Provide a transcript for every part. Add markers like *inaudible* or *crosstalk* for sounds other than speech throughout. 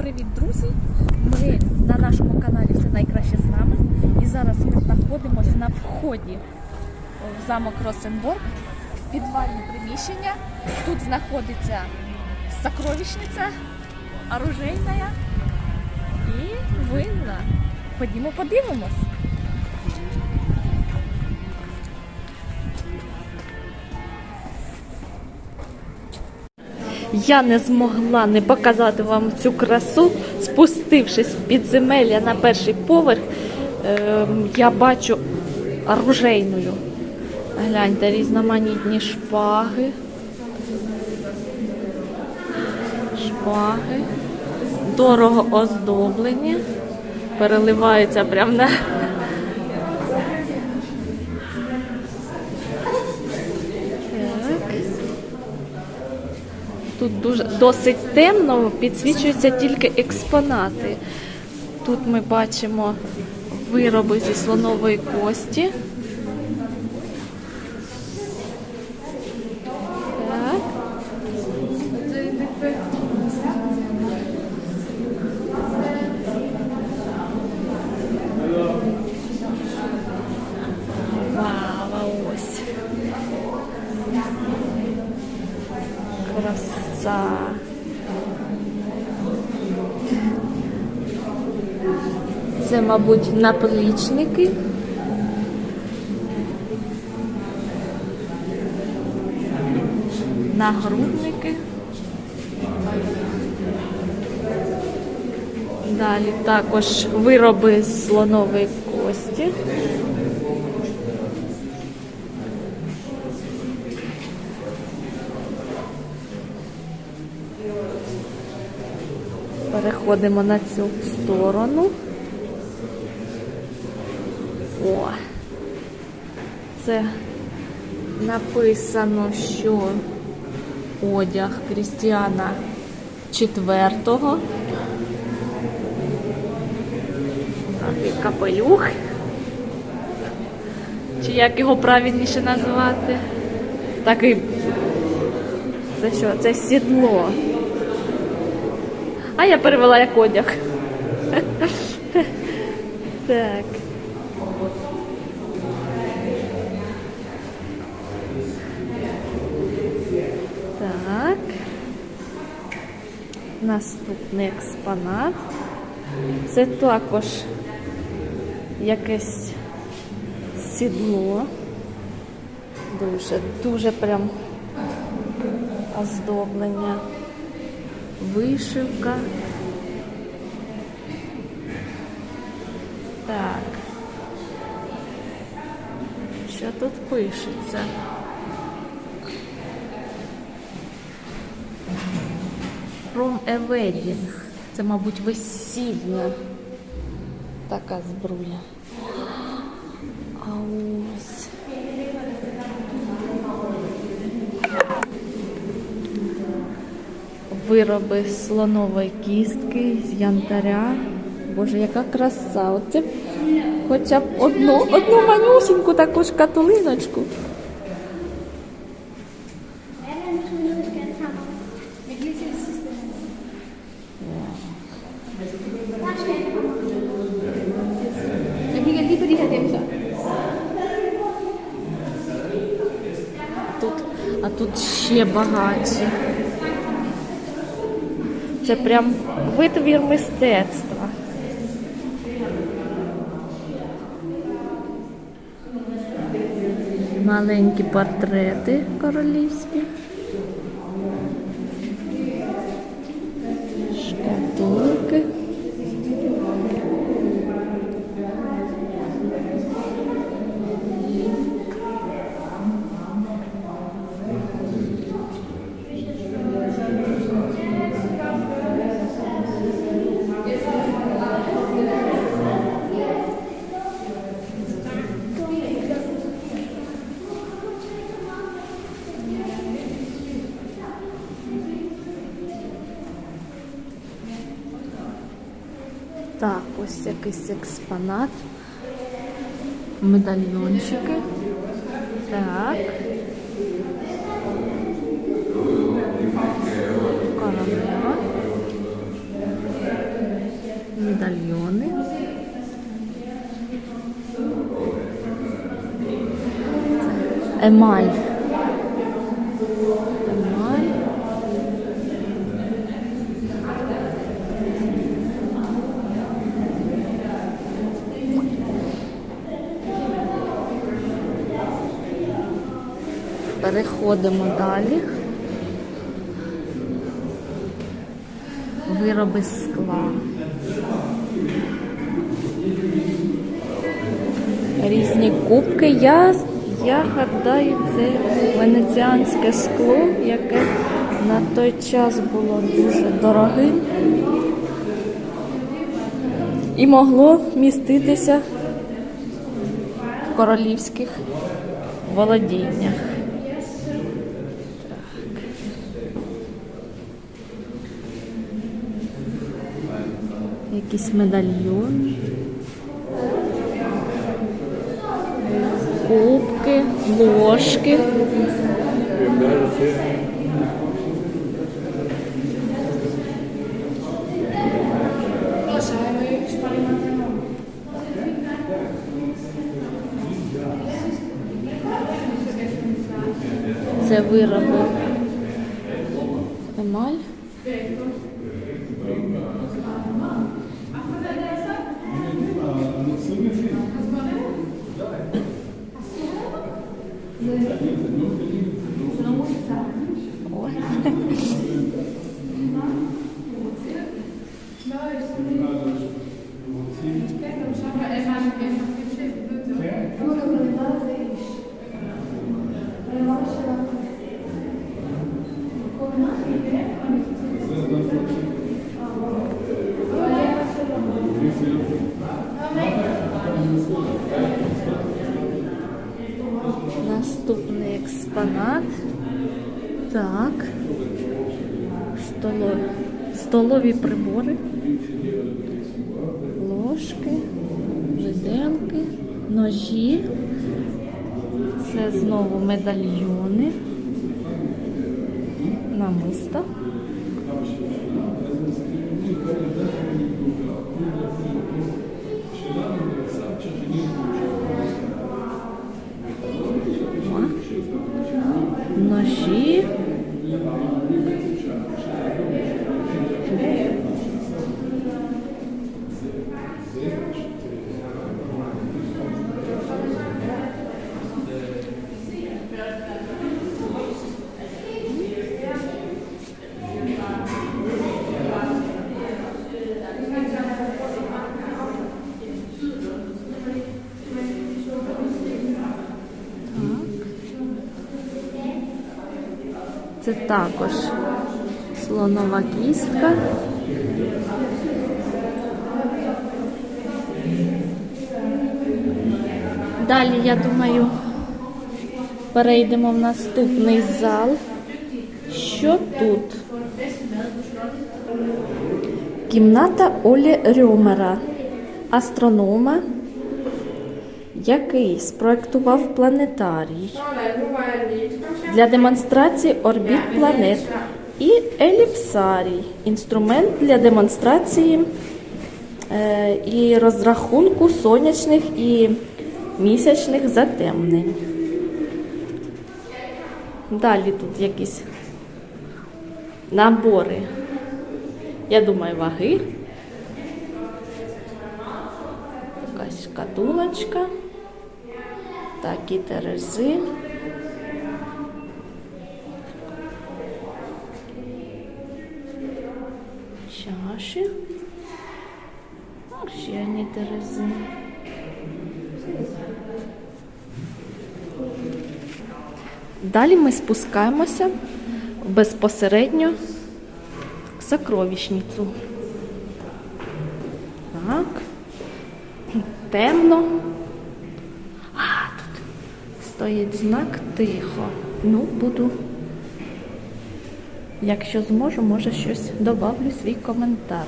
Привіт, друзі! Ми на нашому каналі все найкраще з нами. І зараз ми знаходимося на вході в замок Росенборг, підвальне приміщення. Тут знаходиться сокровищниця, оружейна і винна. Ходімо, подивимось. Я не змогла не показати вам цю красу, спустившись в підземелля на перший поверх, ем, я бачу оружейною. Гляньте, різноманітні шпаги. Шпаги. Дорого оздоблені. Переливаються прямо на. Так. Тут дуже досить темно, підсвічуються тільки експонати. Тут ми бачимо вироби зі слонової кості. Так. Вау, ось. Краса. Це, мабуть, наплічники. Нагрудники. Далі також вироби з слонової кості. Переходимо на цю сторону. О, це написано, що одяг Крістіана четвертого. Такий капелюх. Чи як його правильніше назвати? Такий. Це що? Це сідло. А я перевела як одяг. *laughs* Так. Наступний експонат. Це також якесь сідло. Дуже, дуже прям оздоблення. Вишивка. Так. Що тут пишеться? From a wedding. Це, мабуть, весільна така збруя. А ось. Вироби слонової кістки, з янтаря. Боже, яка краса! Оце хоча б одну, одну манюсіньку таку шкатулиночку. Jeg kigger lige på de her dimser. Тут, а тут багатші. Це прям витвір мистецтва. Маленькі портрети королівські. Так, ось якийсь експонат. Медальйончики. Так. Королева. Медальйони. Емаль. Переходимо далі. Вироби з скла. Різні кубки. Я, я гадаю, це венеціанське скло, яке на той час було дуже дорогим і могло міститися в королівських володіннях. Якісь медальйони. Кубки, ложки. Це вироби емаль. Ой. Наступний експонат. Так. Столо... Столові прибори. Ложки, виделки, ножі. Це знову медальйони. Намиста. Ножі. Це також слонова кістка. Далі, я думаю, перейдемо в наступний зал. Що тут? Кімната Олі Рьомера, астронома, який спроектував планетарій для демонстрації орбіт планет і еліпсарій інструмент для демонстрації е, і розрахунку сонячних і місячних затемнень. Далі тут якісь набори, я думаю, ваги. Якась шкатулочка, такі терези. Чаші. Ще одні терези. Далі ми спускаємося безпосередньо в сокровищницю. Так. Темно. Стоїть знак тихо. Ну, буду. Якщо зможу, може щось добавлю свій коментар.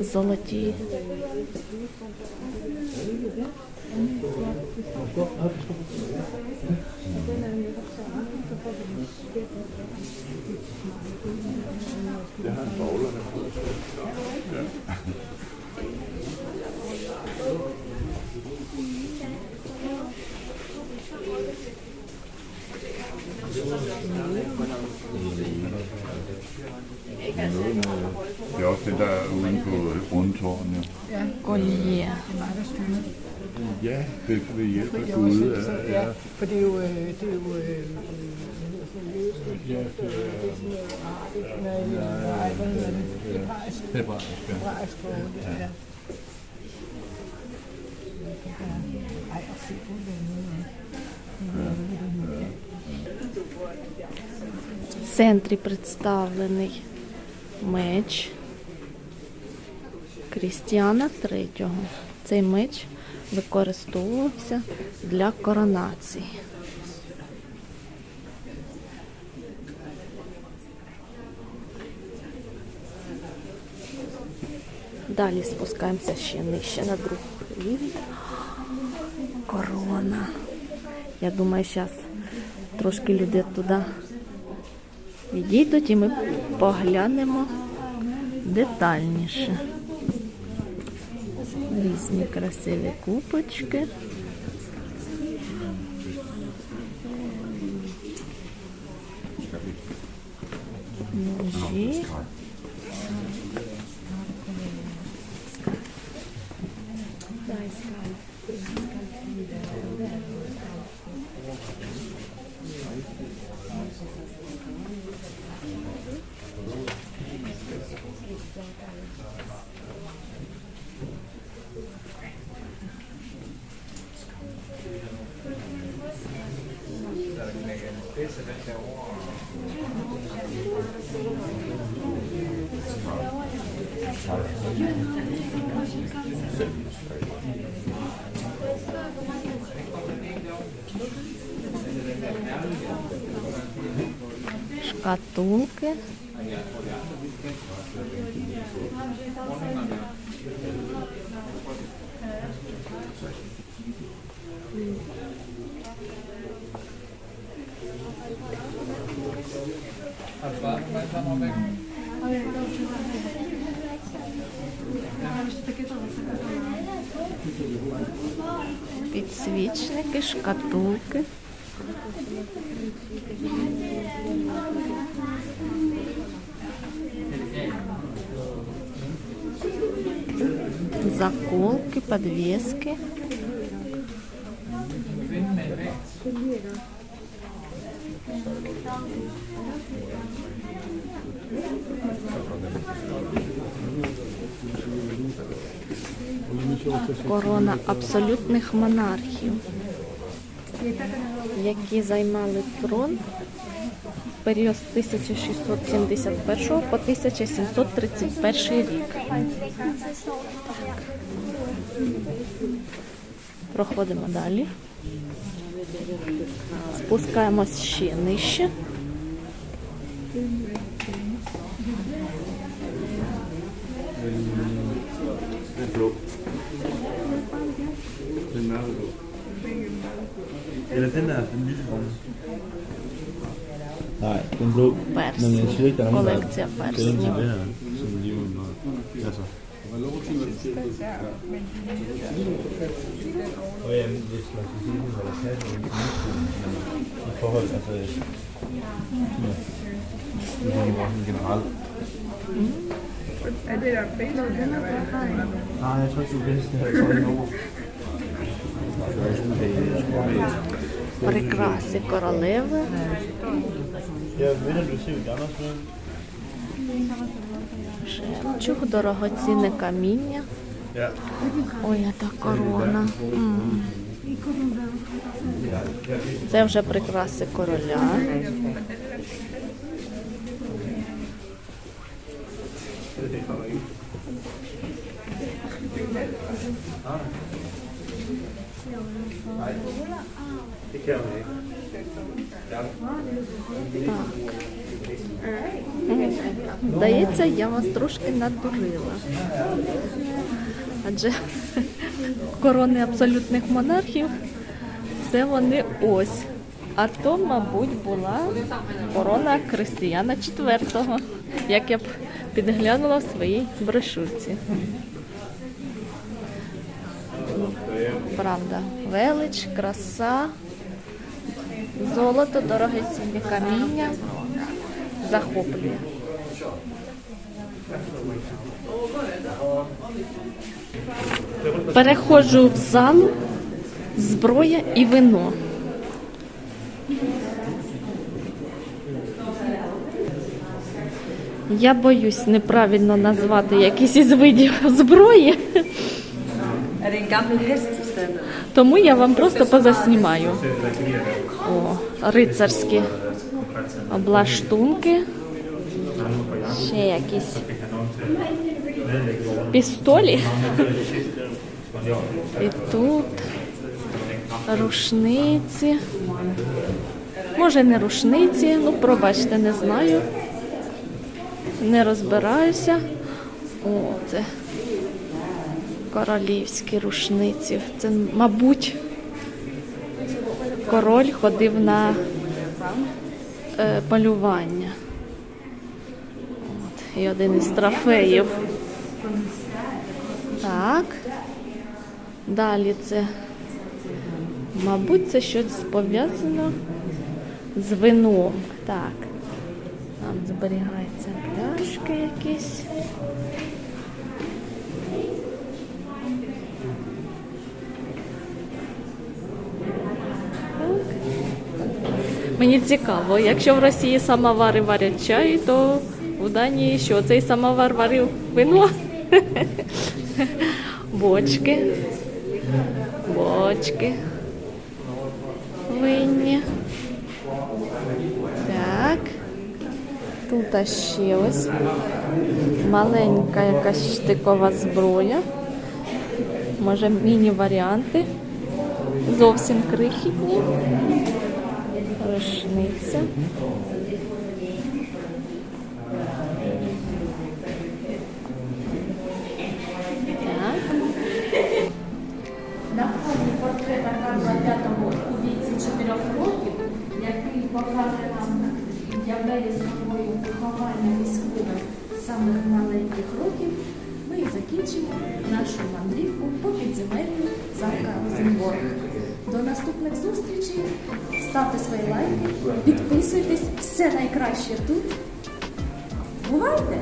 Золоті. mig, der styrer. Ja, ved, ved hjælp af Det er Gud. også, så, Ja, ja, ja. for det er jo, øh, det er jo, øh, øh, Ja, det er- er sådan noget arabisk, nej, nej, hvad hedder det, hebraisk, Hebraisk, ja. er. Ej, og se på В центрі представлений меч Крістіана III. Цей меч використовувався для коронації. Далі спускаємося ще нижче на другий рівень. Корона. Я думаю, зараз трошки люди туди відійдуть і ми поглянемо детальніше. Різні красиві купочки. Ножі. Шкатулки. Підсвічники, шкатулки. Заколки, подвески. Корона абсолютних монархів, які займали трон період з 1671 по 1731 рік. Проходимо далі. Спускаємось ще нижче. Nej, den blå. Hvor er det Men jeg synes ikke, der er nogen, der til at færdes. Det er til det her, som lige var Altså. Og ja, hvis man skal sige, at man holder fast i i forhold, altså, det er jo generelt. Er det der basic, eller hvad? Nej, jeg tror ikke, det er det her, jeg tror. Det er Прикраси королеви. Жемчуг, дорогоцінне каміння. Ой, яка корона. Це вже прикраси короля. Ikke. Здається, я вас трошки надурила. Адже корони абсолютних монархів це вони ось. А то, мабуть, була корона Християна IV, як я б підглянула в своїй брошурці. Правда, велич, краса, золото, дорогоцінне каміння захоплює. Переходжу в залу, зброя і вино. Я боюсь неправильно назвати якийсь із видів зброї, тому я вам просто позаснімаю. О, рицарські облаштунки. Ще якісь пістолі. І тут рушниці. Може, не рушниці, ну пробачте, не знаю. Не розбираюся. О, це королівські рушниці. Це, мабуть, король ходив на е, полювання. От, і один із трофеїв. Так. Далі це, мабуть, це щось пов'язано з вином. Так. Там зберігаються пляшки якісь. Мені цікаво, якщо в Росії самовари варять чай, то в Данії що? Цей самовар варив вино? Бочки. Бочки. Винні. Так. Тут ще ось маленька якась штикова зброя. Може, міні-варіанти. Зовсім крихітні. Так. На фоні портрета Карла V у віці 4 років, який показує нам являє собою виховання військових самих маленьких років, ми закінчимо нашу мандрівку по підземеллю замка Розенборг. До наступних зустрічей. Ставте свої лайки, підписуйтесь, все найкраще тут. Бувайте!